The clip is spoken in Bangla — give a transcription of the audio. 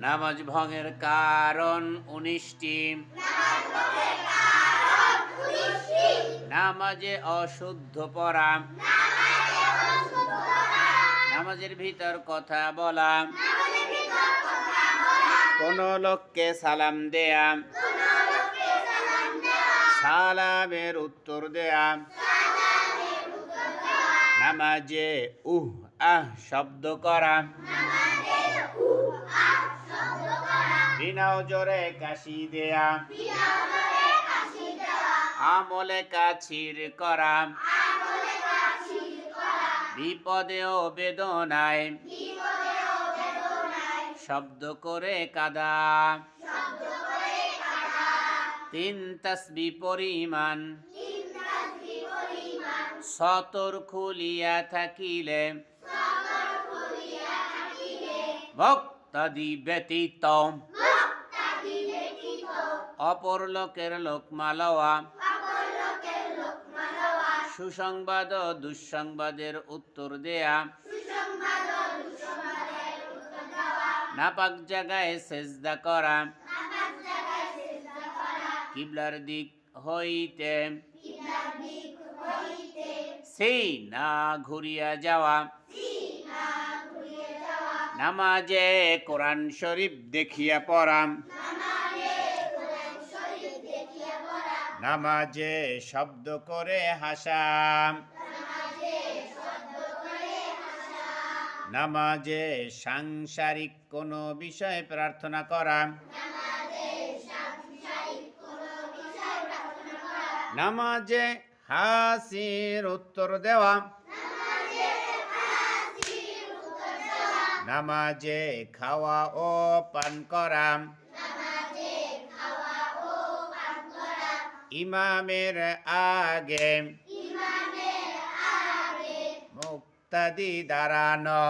নামাজ ভঙ্গের কারণ উনিশটি। নামাজে অশুদ্ধ পড়া। নামাজের ভিতর কথা বলা। কোন লোককে সালাম দেয়া। সালামের উত্তর দেয়া। নামাজে উহ, আহ শব্দ করা। বিনা জোরে কাশি দেয়া। আমলে কাছির করা। বিপদে ও বেদনায়। শব্দ করে কাদা। তিন তসবি পরিমাণ। সতর খুলিয়া থাকিলে। ভক্তাদি ব্যতীত অপর লোকের লোকমা লওয়া সুসংবাদ ও দুঃসংবাদের উত্তর দেয়া। নাপাক জায়গায় সেজদা করা। কিবলার দিক হইতে। সেই না ঘুরিয়া যাওয়া। নামাজে কোরআন শরীফ দেখিয়া পড়াম নামাজে শব্দ করে হাসাম নামাজে সাংসারিক কোনো বিষয়ে প্রার্থনা করা। নামাজে হাসির উত্তর দেওয়া। নামাজে খাওয়া ও পান করা। ইমামের আগে। মুক্তাদি দাঁড়ানো